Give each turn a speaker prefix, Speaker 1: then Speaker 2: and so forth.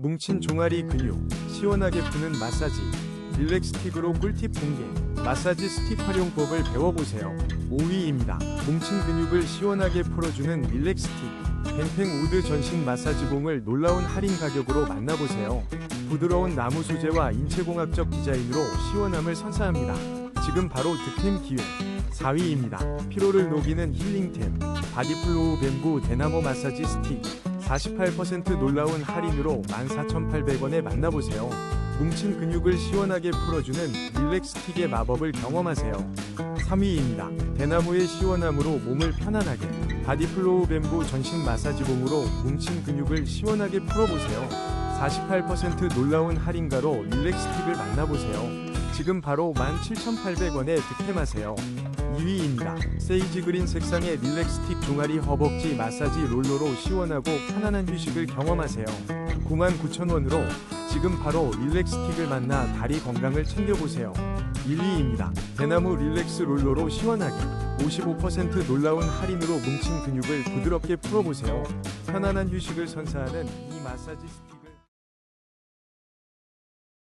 Speaker 1: 뭉친 종아리 근육, 시원하게 푸는 마사지, 릴렉스틱으로 꿀팁 공개, 마사지 스틱 활용법을 배워보세요. 5위입니다. 뭉친 근육을 시원하게 풀어주는 릴렉스틱, 뱅팽 우드 전신 마사지봉을 놀라운 할인 가격으로 만나보세요. 부드러운 나무 소재와 인체공학적 디자인으로 시원함을 선사합니다. 지금 바로 득템 기회. 4위입니다. 피로를 녹이는 힐링템, 바디플로우 뱀부 대나무 마사지 스틱. 48% 놀라운 할인으로 14,800원에 만나보세요. 뭉친 근육을 시원하게 풀어주는 릴렉스틱의 마법을 경험하세요. 3위입니다. 대나무의 시원함으로 몸을 편안하게 바디플로우 뱀부 전신 마사지봉으로 뭉친 근육을 시원하게 풀어보세요. 48% 놀라운 할인가로 릴렉스틱을 만나보세요. 지금 바로 17,800원에 득템하세요. 2위입니다. 세이지 그린 색상의 릴렉스틱 종아리 허벅지 마사지 롤러로 시원하고 편안한 휴식을 경험하세요. 99,000원으로 지금 바로 릴렉스틱을 만나 다리 건강을 챙겨보세요. 1위입니다. 대나무 릴렉스 롤러로 시원하게 55% 놀라운 할인으로 뭉친 근육을 부드럽게 풀어보세요. 편안한 휴식을 선사하는 이 마사지 스틱을